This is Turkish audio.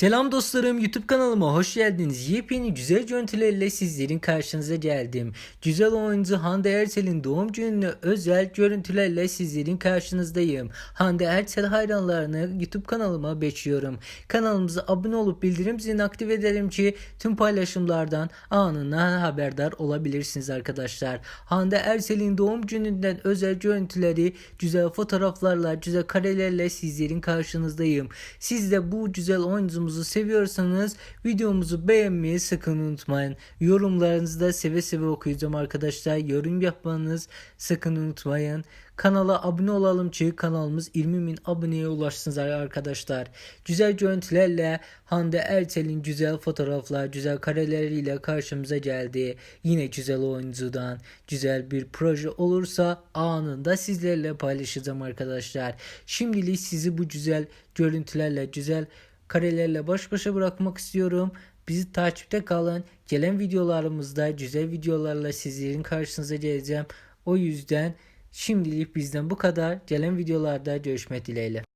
Selam dostlarım YouTube kanalıma hoş geldiniz. Yepyeni güzel görüntülerle sizlerin karşınıza geldim. Güzel oyuncu Hande Erçel'in doğum gününe özel görüntülerle sizlerin karşınızdayım. Hande Erçel hayranlarını YouTube kanalıma bekliyorum. Kanalımıza abone olup bildirim zilini aktif edelim ki tüm paylaşımlardan anında haberdar olabilirsiniz arkadaşlar. Hande Erçel'in doğum gününden özel görüntüleri, güzel fotoğraflarla, güzel karelerle sizlerin karşınızdayım. Siz de bu güzel oyuncumuzu seviyorsanız videomuzu beğenmeyi sakın unutmayın. Yorumlarınızı da seve seve okuyacağım arkadaşlar. Yorum yapmanız sakın unutmayın. Kanala abone olalım ki kanalımız 20 bin aboneye ulaşsın arkadaşlar. Güzel görüntülerle Hande Erçel'in güzel fotoğraflar, güzel kareleriyle karşımıza geldi. Yine güzel oyuncudan güzel bir proje olursa anında sizlerle paylaşacağım arkadaşlar. Şimdilik sizi bu güzel görüntülerle, güzel karelerle baş başa bırakmak istiyorum. Bizi takipte kalın. Gelen videolarımızda güzel videolarla sizlerin karşınıza geleceğim. O yüzden şimdilik bizden bu kadar. Gelen videolarda görüşmek dileğiyle.